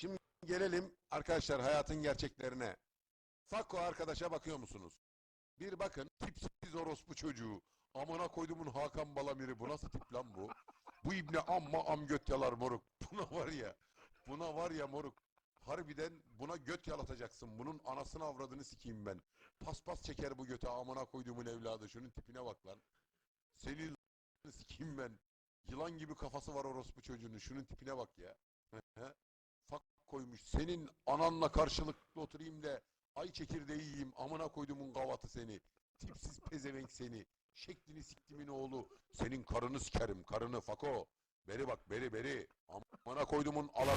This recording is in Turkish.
Şimdi gelelim arkadaşlar hayatın gerçeklerine. Fakko arkadaşa bakıyor musunuz? Bir bakın tipsiz orospu çocuğu. Amına koydumun Hakan Balamir'i bu nasıl tip lan bu? Bu ibne amma am göt yalar moruk. Buna var ya. Buna var ya moruk. Harbiden buna göt yalatacaksın. Bunun anasını avradını sikeyim ben. Paspas çeker bu göte amına koyduğumun evladı. Şunun tipine bak lan. Senin sikeyim ben. Yılan gibi kafası var orospu çocuğunun. Şunun tipine bak ya fak koymuş. Senin ananla karşılıklı oturayım da ay çekirdeği yiyeyim amına koydumun gavatı seni. Tipsiz pezevenk seni. Şeklini siktimin oğlu. Senin karını sikerim karını fako. Beri bak beri beri. Amına koydumun alan.